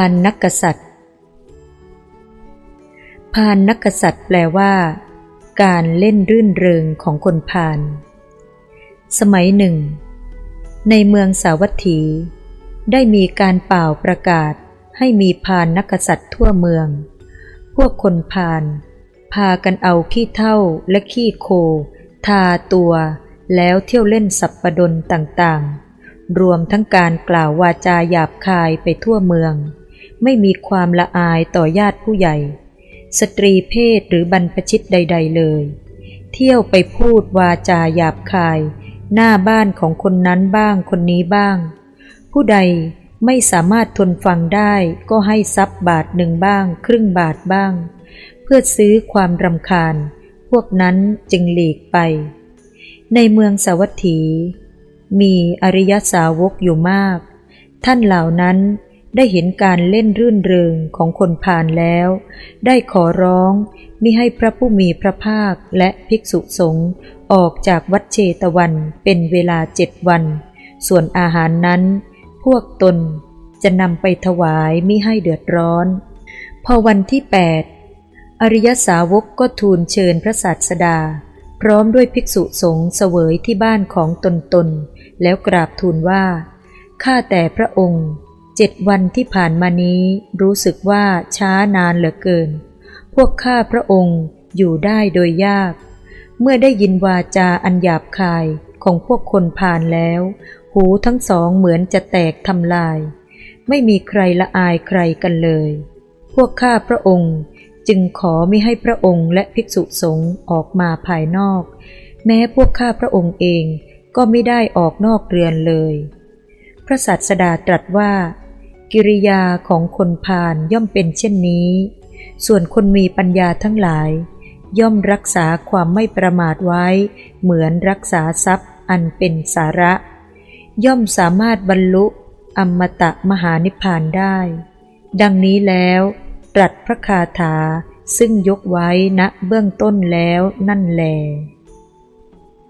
านนักกษัตริย์ พานนักกษัตริย์แปลว่า การเล่นรื่นเริงของคนพาน สมัยหนึ่ง ในเมืองสาวัตถี ได้มีการเป่าประกาศให้มีพานนักกษัตริย์ทั่วเมือง พวกคนพาน พากันเอาขี้เท่าและขี้โค ทาตัว แล้วเที่ยวเล่นสับประดนต่างๆรวมทั้งการกล่าววาจาหยาบคายไปทั่วเมือง ไม่มีความละอายต่อญาติผู้ใหญ่ สตรีเพศหรือบรรพชิตใด ๆ เลย เที่ยวไปพูดวาจาหยาบคาย หน้าบ้านของคนนั้นบ้างคนนี้บ้าง ผู้ใดไม่สามารถทนฟังได้ก็ให้ทรัพย์บาทหนึ่งบ้าง ครึ่งบาทบ้าง เพื่อซื้อความรำคาญ พวกนั้นจึงหลีกไป ในเมืองสาวัตถี มีอริยสาวกอยู่มาก ท่านเหล่านั้น ได้เห็นการเล่นรื่นเริงของคนพาลแล้ว ได้ขอร้องมิให้พระผู้มีพระภาคและภิกษุสงฆ์ออกจากวัดเชตวันเป็นเวลาเจ็ดวัน ส่วนอาหารนั้น พวกตนจะนำไปถวายมิให้เดือดร้อน พอวันที่แปดอริยสาวกก็ทูลเชิญพระศาสดา พร้อมด้วยภิกษุสงฆ์เสวยที่บ้านของตนตน แล้วกราบทูลว่า ข้าแต่พระองค์ เจ็ดวันที่ผ่านมานี้รู้สึกว่าช้านานเหลือเกิน พวกข้าพระองค์อยู่ได้โดยยาก เมื่อได้ยินวาจาอันหยาบคายของพวกคนผ่านแล้ว หูทั้งสองเหมือนจะแตกทำลาย ไม่มีใครละอายใครกันเลย พวกข้าพระองค์จึงขอไม่ให้พระองค์และภิกษุสงฆ์ออกมาภายนอก แม้พวกข้าพระองค์เองก็ไม่ได้ออกนอกเรือนเลย พระสัสดาตรัสว่า กิริยาของคนพาลย่อมเป็นเช่นนี้ ส่วนคนมีปัญญาทั้งหลาย ย่อมรักษาความไม่ประมาทไว้ เหมือนรักษาทรัพย์อันเป็นสาระ ย่อมสามารถบรรลุอมตะมหานิพพานได้ ดังนี้แล้วตรัสพระคาถาซึ่งยกไว้ณเบื้องต้นแล้วนั่นแล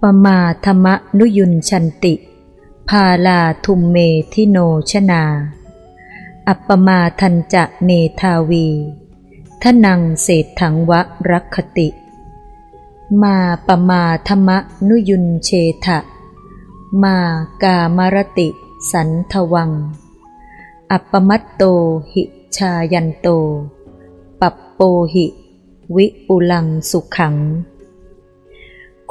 ปมาธรรมนุยุนชันติ พาลาทุมเมทิโนชนา อัปปมาทันจะเมทาวี ทนังเศษถังวะรักขติ มาปมาธรรมนุยุนเชทะ มากามรติ สันทวัง อัปปมัตโตหิชายันโต ปัปโปหิ วิอุลังสุขัง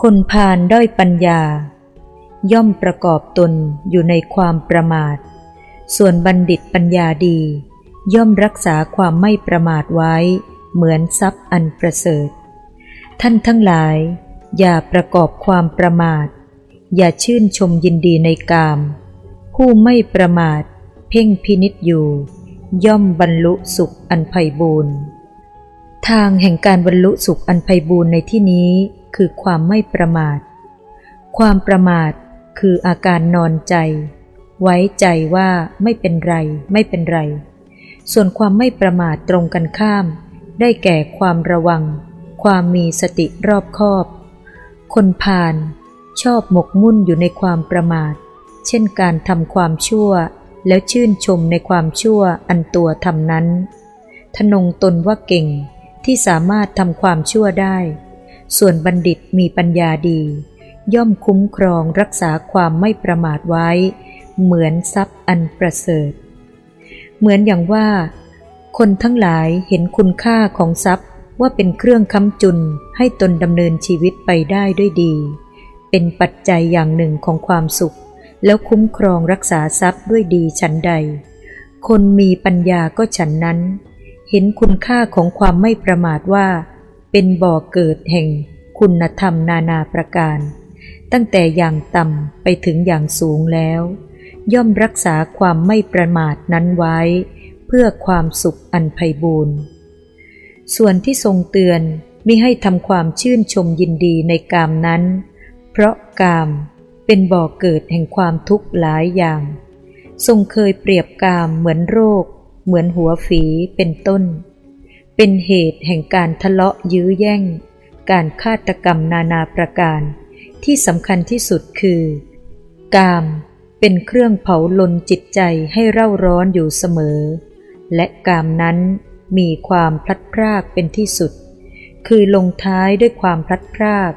คนพาลด้อยปัญญา ย่อมประกอบตนอยู่ในความประมาท ส่วนบัณฑิตปัญญาดี ย่อมรักษาความไม่ประมาทไว้ เหมือนทรัพย์อันประเสริฐ ท่านทั้งหลาย อย่าประกอบความประมาท อย่าชื่นชมยินดีในกาม ผู้ไม่ประมาท เพ่งพินิษอยู่ ย่อมบรรลุสุขอันไพบูรณ์ทางแห่งการบรรลุสุขอันไพบูรณ์ในที่นี้คือความไม่ประมาท ความประมาทคืออาการนอนใจ ไว้ใจว่าไม่เป็นไร ไม่เป็นไร ส่วนความไม่ประมาทตรงกันข้าม ได้แก่ความระวัง ความมีสติรอบคอบ คนพาลชอบหมกมุ่นอยู่ในความประมาท เช่นการทำความชั่ว แล้วชื่นชมในความชั่วอันตัวทำนั้น ทนงตนว่าเก่งที่สามารถทำความชั่วได้ ส่วนบัณฑิตมีปัญญาดี ย่อมคุ้มครองรักษาความไม่ประมาทไว้ เหมือนทรัพย์อันประเสริฐ เหมือนอย่างว่า คนทั้งหลายเห็นคุณค่าของทรัพย์ว่าเป็นเครื่องค้ำจุนให้ตนดำเนินชีวิตไปได้ด้วยดี เป็นปัจจัยอย่างหนึ่งของความสุข แล้วคุ้มครองรักษาทรัพย์ด้วยดีฉันใด คนมีปัญญาก็ฉันนั้น เห็นคุณค่าของความไม่ประมาทว่า เป็นบ่อเกิดแห่งคุณธรรมนานาประการ ตั้งแต่อย่างต่ำไปถึงอย่างสูงแล้ว ย่อมรักษาความไม่ประมาทนั้นไว้ เพื่อความสุขอันไพบูรณ์ส่วนที่ทรงเตือนมิให้ทำความชื่นชมยินดีในกามนั้น เพราะกามเป็นบ่อเกิดแห่งความทุกข์หลายอย่าง ทรงเคยเปรียบกามเหมือนโรค เหมือนหัวฝีเป็นต้น เป็นเหตุแห่งการทะเลาะยื้อแย่ง การฆาตกรรมนานาประการ ที่สำคัญที่สุดคือ กาม เป็นเครื่องเผาลนจิตใจให้เร่าร้อนอยู่เสมอ และกามนั้นมีความพลัดพรากเป็นที่สุด คือลงท้ายด้วยความพลัดพราก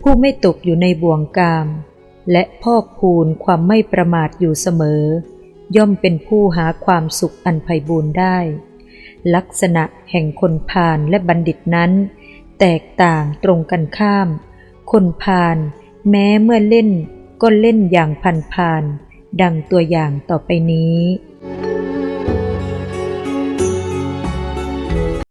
ผู้ไม่ตกอยู่ในบ่วงกาม และพอกพูนความไม่ประมาทอยู่เสมอ ย่อมเป็นผู้หาความสุขอันไพบูรณ์ได้ ลักษณะแห่งคนพาลและบัณฑิตนั้น แตกต่างตรงกันข้าม คนพาลแม้เมื่อเล่น ก็เล่นอย่างพันพานๆดังตัวอย่างต่อไปนี้